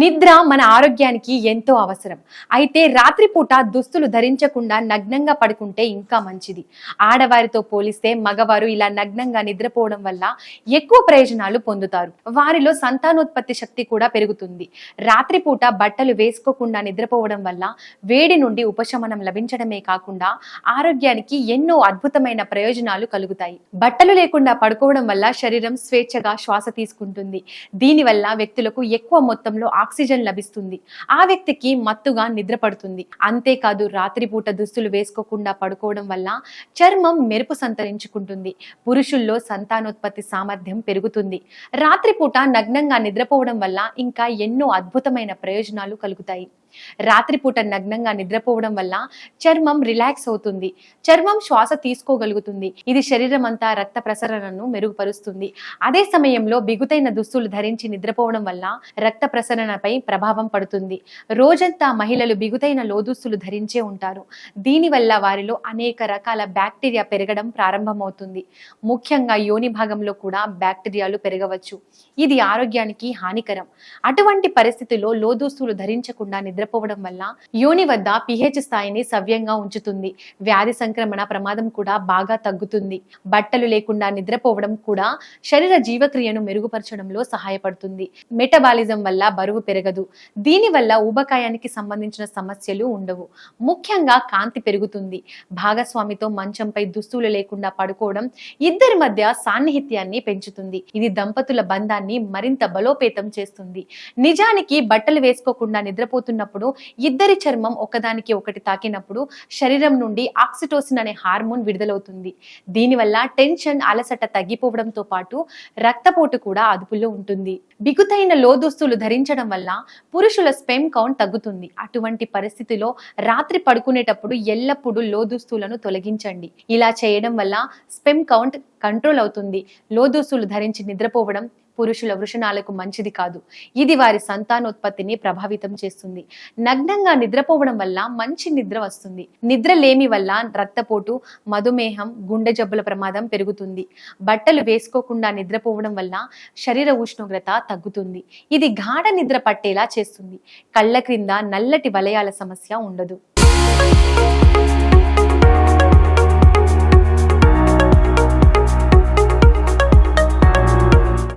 నిద్ర మన ఆరోగ్యానికి ఎంతో అవసరం. అయితే రాత్రిపూట దుస్తులు ధరించకుండా నగ్నంగా పడుకుంటే ఇంకా మంచిది. ఆడవారితో పోలిస్తే మగవారు ఇలా నగ్నంగా నిద్రపోవడం వల్ల ఎక్కువ ప్రయోజనాలు పొందుతారు. వారిలో సంతానోత్పత్తి శక్తి కూడా పెరుగుతుంది. రాత్రిపూట బట్టలు వేసుకోకుండా నిద్రపోవడం వల్ల వేడి నుండి ఉపశమనం లభించడమే కాకుండా ఆరోగ్యానికి ఎన్నో అద్భుతమైన ప్రయోజనాలు కలుగుతాయి. బట్టలు లేకుండా పడుకోవడం వల్ల శరీరం స్వేచ్ఛగా శ్వాస తీసుకుంటుంది. దీనివల్ల వ్యక్తులకు ఎక్కువ మొత్తంలో ఆక్సిజన్ లభిస్తుంది. ఆ వ్యక్తికి మత్తుగా నిద్రపడుతుంది. అంతేకాదు రాత్రిపూట దుస్తులు వేసుకోకుండా పడుకోవడం వల్ల చర్మం మెరుపు సంతరించుకుంటుంది. పురుషుల్లో సంతానోత్పత్తి సామర్థ్యం పెరుగుతుంది. రాత్రిపూట నగ్నంగా నిద్రపోవడం వల్ల ఇంకా ఎన్నో అద్భుతమైన ప్రయోజనాలు కలుగుతాయి. రాత్రిపూట నగ్నంగా నిద్రపోవడం వల్ల చర్మం రిలాక్స్ అవుతుంది. చర్మం శ్వాస తీసుకోగలుగుతుంది. ఇది శరీరం అంతా రక్త ప్రసరణను మెరుగుపరుస్తుంది. అదే సమయంలో బిగుతైన దుస్తులు ధరించి నిద్రపోవడం వల్ల రక్త ప్రసరణపై ప్రభావం పడుతుంది. రోజంతా మహిళలు బిగుతైన లోదుస్తులు ధరించే ఉంటారు. దీనివల్ల వారిలో అనేక రకాల బ్యాక్టీరియా పెరగడం ప్రారంభమవుతుంది. ముఖ్యంగా యోని భాగంలో కూడా బ్యాక్టీరియాలు పెరగవచ్చు. ఇది ఆరోగ్యానికి హానికరం. అటువంటి పరిస్థితిలో లోదుస్తులు ధరించకుండా నిద్రపోవడం వల్ల యోని వద్ద పిహెచ్ స్థాయిని సవ్యంగా ఉంచుతుంది. వ్యాధి సంక్రమణ ప్రమాదం కూడా బాగా తగ్గుతుంది. బట్టలు లేకుండా నిద్రపోవడం కూడా శరీర జీవక్రియను మెరుగుపరచడంలో సహాయపడుతుంది. మెటబాలిజం వల్ల బరువు పెరగదు. దీని వల్ల ఊబకాయానికి సంబంధించిన సమస్యలు ఉండవు. ముఖ్యంగా కాంతి పెరుగుతుంది. భాగస్వామితో మంచంపై దుస్తులు లేకుండా పడుకోవడం ఇద్దరి మధ్య సాన్నిహిత్యాన్ని పెంచుతుంది. ఇది దంపతుల బంధాన్ని మరింత బలోపేతం చేస్తుంది. నిజానికి బట్టలు వేసుకోకుండా నిద్రపోతున్న ఉన్నప్పుడు ఇద్దరి చర్మం ఒకదానికి ఒకటి తాకినప్పుడు శరీరం నుండి ఆక్సిటోసిన్ అనే హార్మోన్ విడుదలవుతుంది. దీనివల్ల టెన్షన్ అలసట తగ్గిపోవడంతో పాటు రక్తపోటు కూడా అదుపులో ఉంటుంది. బిగుతైన లోదుస్తులు ధరించడం వల్ల పురుషుల స్పెమ్ కౌంట్ తగ్గుతుంది. అటువంటి పరిస్థితిలో రాత్రి పడుకునేటప్పుడు ఎల్లప్పుడూ లోదుస్తులను తొలగించండి. ఇలా చేయడం వల్ల స్పెమ్ కౌంట్ కంట్రోల్ అవుతుంది. లోదుస్తులు ధరించి నిద్రపోవడం పురుషుల వృషణాలకు మంచిది కాదు. ఇది వారి సంతానోత్పత్తిని ప్రభావితం చేస్తుంది. నగ్నంగా నిద్రపోవడం వల్ల మంచి నిద్ర వస్తుంది. నిద్ర లేమి వల్ల రక్తపోటు మధుమేహం గుండె జబ్బుల ప్రమాదం పెరుగుతుంది. బట్టలు వేసుకోకుండా నిద్రపోవడం వల్ల శరీర ఉష్ణోగ్రత తగ్గుతుంది. ఇది గాఢ నిద్ర పట్టేలా చేస్తుంది. కళ్ళ క్రింద నల్లటి వలయాల సమస్య ఉండదు.